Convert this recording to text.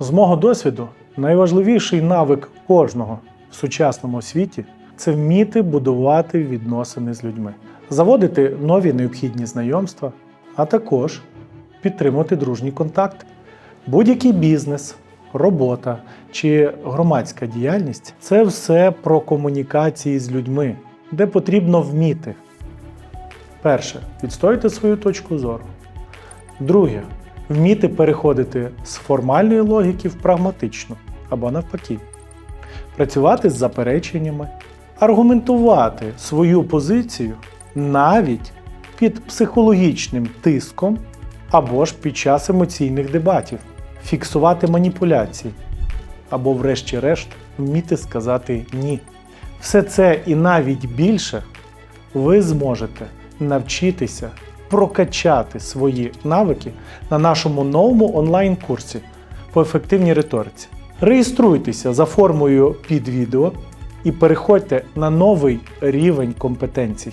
З мого досвіду, найважливіший навик кожного в сучасному світі це вміти будувати відносини з людьми, заводити нові необхідні знайомства, а також підтримувати дружні контакти. Будь-який бізнес, робота чи громадська діяльність це все про комунікації з людьми, де потрібно вміти. Перше відстояти свою точку зору. Друге вміти переходити з формальної логіки в прагматичну або навпаки, працювати з запереченнями, аргументувати свою позицію навіть під психологічним тиском або ж під час емоційних дебатів, фіксувати маніпуляції або, врешті-решт, вміти сказати ні. Все це і навіть більше ви зможете навчитися прокачати свої навики на нашому новому онлайн-курсі по ефективній риториці. Реєструйтеся за формою під відео і переходьте на новий рівень компетенцій.